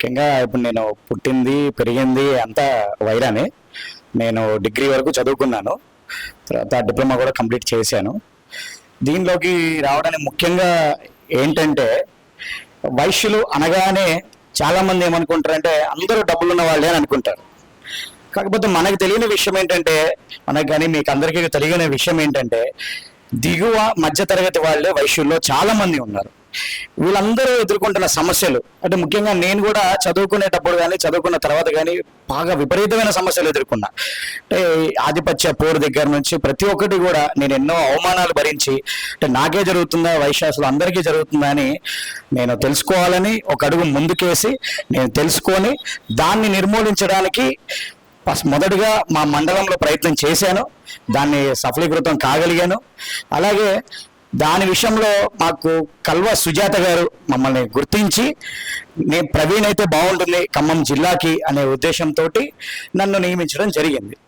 ముఖ్యంగా ఇప్పుడు నేను పుట్టింది పెరిగింది అంతా వైరానే. నేను డిగ్రీ వరకు చదువుకున్నాను. తర్వాత డిప్లొమా కూడా కంప్లీట్ చేశాను. దీనిలోకి రావడానికి ముఖ్యంగా ఏంటంటే వైశ్యులు అనగానే చాలామంది ఏమనుకుంటారంటే అందరూ డబ్బులున్న వాళ్ళే అని అనుకుంటారు. కాకపోతే మనకు తెలియని విషయం ఏంటంటే మనకు కానీ మీకు అందరికీ తెలియని విషయం ఏంటంటే దిగువ మధ్యతరగతి వాళ్ళే వైశ్యుల్లో చాలామంది ఉన్నారు. వీళ్ళందరూ ఎదుర్కొంటున్న సమస్యలు అంటే ముఖ్యంగా నేను కూడా చదువుకునేటప్పుడు కానీ చదువుకున్న తర్వాత కానీ బాగా విపరీతమైన సమస్యలు ఎదుర్కొన్నా. అంటే ఆధిపత్య పోరు దగ్గర నుంచి ప్రతి ఒక్కటి కూడా నేను ఎన్నో అవమానాలు భరించి అంటే నాకే జరుగుతుందా వైశ్యాసులు అందరికీ జరుగుతుందా అని నేను తెలుసుకోవాలని ఒక అడుగు ముందుకేసి నేను తెలుసుకొని దాన్ని నిర్మూలించడానికి ఫస్ట్ మొదటగా మా మండలంలో ప్రయత్నం చేశాను. దాన్ని సఫలీకృతం కాగలిగాను. అలాగే దాని విషయంలో మాకు కల్వ సుజాత గారు మమ్మల్ని గుర్తించి నేను ప్రవీణ్ అయితే బాగుంటుంది ఖమ్మం జిల్లాకి అనే ఉద్దేశంతో నన్ను నియమించడం జరిగింది.